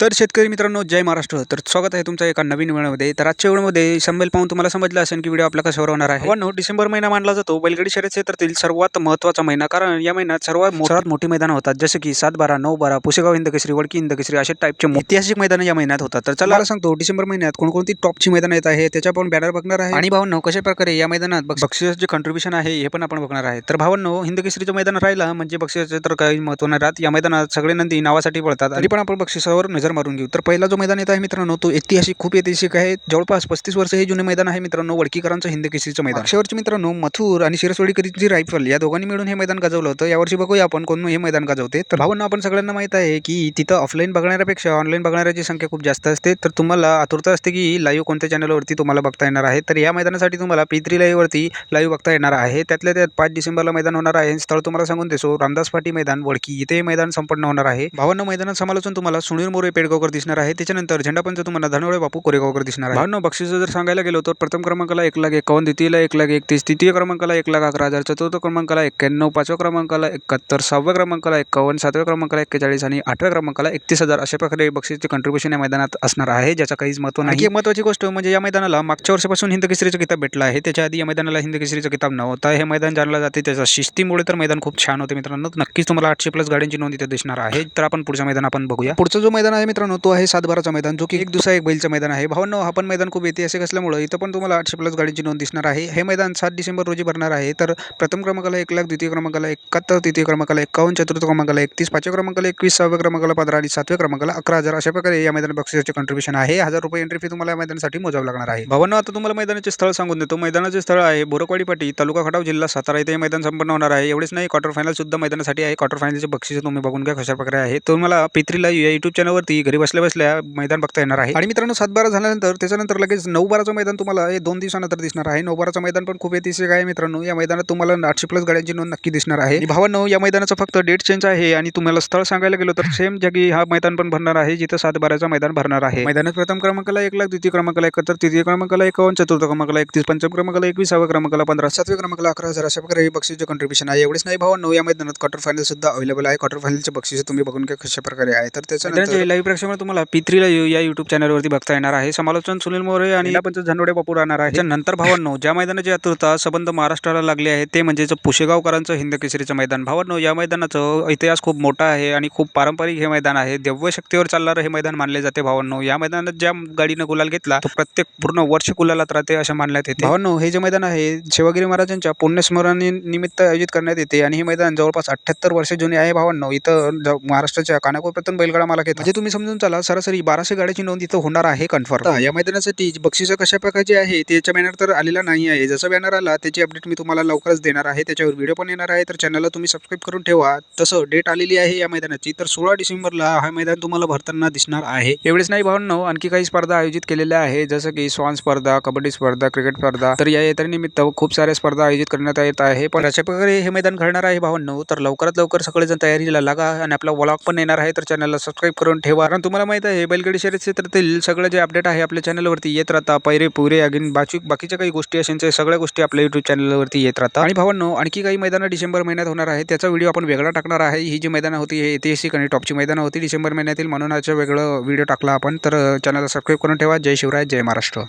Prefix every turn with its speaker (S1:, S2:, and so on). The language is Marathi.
S1: तर शेतकरी मित्रांनो जय महाराष्ट्र. तर स्वागत आहे तुमचं एका नवीन व्हिडिओमध्ये तर आजच्या व्हिडिओमध्ये संबल पाहून तुम्हाला समजलं असेल की व्हिडिओ आपला कशावर होणार आहे. पण डिसेंबर महिना मानला जातो. बैलगाडी शर्यत क्षेत्रातील सर्वात महत्त्वाचा महिना. कारण या महिन्यात सर्वात सर्वात मोठी मैदानं होतात. जसे की सात बारा नऊ बारा पुसेगाव हिंद केसरी वडकी हिंद केसरी अशा टाईपचे ऐतिहासिक मैदानं या महिन्यात होतात. तर चला सांगतो डिसेंबर महिन्यात कोणकोणती टॉपची मैदानं येत आहे त्याच्या आपण बॅनर बघणार आहे. आणि भावांनो कशा प्रकारे या मैदानात बक्ष- बक्षिसाचे जे कॉन्ट्रीब्युशन आहे हे पण आपण बघणार आहे. तर भावांनो हिंद केसरीचं मैदान राहिलं म्हणजे बक्षिसाचे तर काही महत्त्व नाही राहत. या मैदानात सगळे नंदी नावासाठी पळतात. आणि पण आपण बक्षिसावर नजर मारून घेऊ. तर पहिला जो मैदान येत आहे मित्रांनो तो ऐतिहासिक खूप ऐतिहासिक आहे. जवळपास पस्तीस वर्ष हे जुने मैदान आहे मित्रांनो वडकीकरांचं हिंद केसरीचं मैदान. शेवटचे मित्रांनो मथुर आणि शिरसोडीकरीची रायफल या दोघांनी मिळून हे मैदान गाजवलं होतं. यावर्षी बघूया आपण कोण हे मैदान गाजवते. तर भावांना आपण सगळ्यांना माहीत आहे की तिथं ऑफलाईन बघणाऱ्यापेक्षा ऑनलाईन बघणाऱ्याची संख्या खूप जास्त असते. तर तुम्हाला आतुरता असते की लाईव्ह कोणत्या चॅनलवरती तुम्हाला बघता येणार आहे. तर या मैदानासाठी तुम्हाला पी थ्री लाईव्हवरती लाईव्ह बघता येणार आहे. त्यातल्या त्यात पाच डिसेंबरला मैदान होणार आहे. स्थळ तुम्हाला सांगून देसो रामदास पाटी मैदान वडकी इथे हे मैदान संपन्न होणार आहे. भावांना मैदानात समालोचन तुम्हाला सुनील मोरे पेडगावकर दिसणार आहे. त्याच्यानंतर झेंडापंच तुम्हाला धनवडे बापू कोरेगावकर दिसणार आहे. भावांनो बक्षीस जर सांगायला गेलो तर प्रथम क्रमांकाला एक लाख एकावन्न द्वितीयला एक लाख एकतीस तृतीय क्रमांकाला एक लाख अकरा हजार चतुर्थ क्रमांकाला एक्क्याण्णव पाचव्या क्रमांकाला एकाहत्तर सहाव्या क्रमांकाला एक्कावन्न सातव्या क्रमांकाला एक्केचाळीस आणि आठव्या क्रमांकाला एकतीस हजार अशा प्रकारे बक्षीसचे कंट्रीब्युशन या मैदानात असणार आहे. ज्याचा काहीच महत्त्व नाही. एक महत्वाची गोष्ट म्हणजे या मैदानाला मागच्या वर्षापासून हिंद केसरीचं किताब भेटला आहे. त्याच्या आधी या मैदानाला हिंद केसरीचं किताब नव्हता. हे मैदान जाणलं जाते. त्याच्या शिस्तीमुळे तर मैदान खूप छान होते मित्रांनो. नक्कीच तुम्हाला आठशे प्लस गाड्यांची नोंद इथे दिसणार आहे. तर आपण पुढचं मैदान आपण बघूया. पुढचं जो मैदान आहे मित्रांनो तो आहे सातबाराचा मैदान जो की एक दुसरा एक बैलचं मैदान आहे. भावनो हा पण मैदान खूप ऐतिहासिक असल्यामुळे इथं पण तुम्हाला आठशे प्लस गाडीची नोंद दिसणार आहे. हे मैदान सात डिसेंबर रोजी भरणार आहे. तर प्रथम क्रमांकाला एक लाख द्वितीय क्रमांकाला एकाहत्तर तृतीय क्रमांकाला एकावन्न चतुर्थ क्रमांकाला एकतीस पाचव्या क्रमांकाला एकवीस सहाव्या क्रमांकाला पंधरा आणि सातव्या क्रमांकाला अकरा हजार. अशा प्रकारे या मैदान बक्षिसाचे कंट्रीब्युशन आहे. हजार रुपये एंट्री फी तुम्हाला या मैदानासाठी मोजावं लागणार आहे. भावांनो आता तुम्हाला मैदानाचे स्थळ सांगून देतो. मैदानाचे स्थळ आहे बोरकवाडी पाटी तालुका खटाव जिल्हा सातारा. इथे हे मैदान संपन्न होणार आहे. एवढेच नाही क्वार्टर फायनल सुद्धा मैदानासाठी आहे. क्वार्टर फायनलचे बक्षीस तुम्ही बघून घ्या कशा प्रकारे आहे. तुम्हाला पित्रीला या युट्यूब चॅनलवरती घरी बसल्या बसल्या मैदान बघता येणार आहे. आणि मित्रांनो सात बारा झाल्यानंतर त्याच्यानंतर लगेच नऊ बाराचं मैदान तुम्हाला हे दोन दिवसानंतर दिसणार आहे. नऊ बाराचं मैदान पण खूप ऐतिहासिक आहे मित्रांनो. या मैदानात तुम्हाला आठशे प्लस गाड्यांची नोंद नक्की दिसणार आहे. भावांनो या मैदानाचं फक्त डेट चेंज आहे आणि तुम्हाला स्थळ सांगायला गेलो तर सेम जागी हा मैदान पण भरणार आहे जिथं सात बाराचं मैदान भरणार आहे. मैदानात प्रथम क्रमांकाला एक लाख द्वितीय क्रमांकाला एकाहत्तर तृतीय क्रमांकाला एकावन्न चतुर्थ क्रमांकाला एकतीस पंचम क्रमांकाला एकविसाव्या क्रमांकाला पंधरा सातव्या क्रमांकाला अकरा हजार अशा प्रकारे बक्षीसचे कंट्रीब्युशन आहे. एवढेच नाही भावांनो या मैदानात क्वार्टर फायनल सुद्धा अवेलेबल आहे. क्वार्टर फायनलचे बक्षीस तुम्ही बघून घ्या कशा प्रकारे आहे. तर त्याच्यानंतर लाईव्ह प्रेक्षक तुम्हाला पी थ्रीला या युट्यूब चॅनलवरती बघता येणार आहे. समालोचन सुनील मोरे आणि पंच झनवडे बापू राहणार आहे. नंतर भावांनो ज्या मैदानाची आतुरता संबंध महाराष्ट्राला लागली आहे ते म्हणजेच पुशेगावकरांचं हिंद केसरीचं मैदान. भावांनो या मैदानाचं इतिहास खूप मोठा आहे आणि खूप पारंपरिक हे मैदान आहे. दिव्य शक्तीवर चालणारं हे मैदान मानले जाते भावांनो. या मैदानात ज्या गाडीनं गुलाल घेतला तो प्रत्येक पूर्ण वर्ष गुलालात राहते असं मानण्यात येते. भावांनो हे जे मैदान आहे शिवगिरी महाराजांच्या पुण्यस्मरणी निमित्त आयोजित करण्यात येते आणि हे मैदान जवळपास अठ्ठ्याहत्तर वर्ष जुने आहे भावांनो. इथं ज- महाराष्ट्राच्या कानाकोपऱ्यातून बैलगाडा मला घेत म्हणजे तुम्ही समजून चला सरासरी बाराशे गाड्याची नोंद इथं होणार आहे कन्फर्म या मैदानासाठी बक्षिसं कशा प्रकारची आहे त्याच्या बॅनर तर आलेला नाही आहे. जसं बॅनर आला त्याची अपडेट मी तुम्हाला लवकरच देणार आहे. त्याच्यावर व्हिडिओ पण येणार आहे तर चॅनलला तुम्ही सबस्क्राईब करून ठेवा. तसं डेट आलेली आहे या मैदानाची तर सोळा डिसेंबरला हा मैदान तुम्हाला भरताना दिसणार आहे. एवढेच नाही भावनो आणखी काही स्पर्धा आयोजित केलेल्या आहे जसं की स्वान स्पर्धा कबड्डी स्पर्धा क्रिकेट स्पर्धा. तर या यात्रेनिमित्त खूप साऱ्या स्पर्धा आयोजित करण्यात येत आहे. पण अशा प्रकारे हे मैदान घडणार आहे भावनो तर लवकरात लवकर सगळेजण तयारीला लागा आणि आपला व्लॉग पण येणार आहे तर चॅनलला सबस्क्राईब करून ठेवा. कारण तुम्हाला माहीत आहे बैलगाडी शर्यत क्षेत्रातील सगळं जे अपडेट आहे आपल्या चॅनलवरती येत राहता. पैरे पुरे अगेन बाकी बाकीच्या काही गोष्टी अशांच्या सगळ्या गोष्टी आपल्या युट्यूब चॅनलवरती येत राहतात. आणि भावांनो आणखी काही मैदानं डिसेंबर महिन्यात होणार आहे त्याचा व्हिडिओ आपण वेगळा टाकणार आहे. ही जी मैदानं होती हे ऐतिहासिक आणि टॉपची मैदानं होती. डिसेंबर महिन्यातील म्हणून वेगळं व्हिडिओ टाकला आपण. तर चॅनलला सबस्क्राईब करून ठेवा. जय शिवराय जय महाराष्ट्र.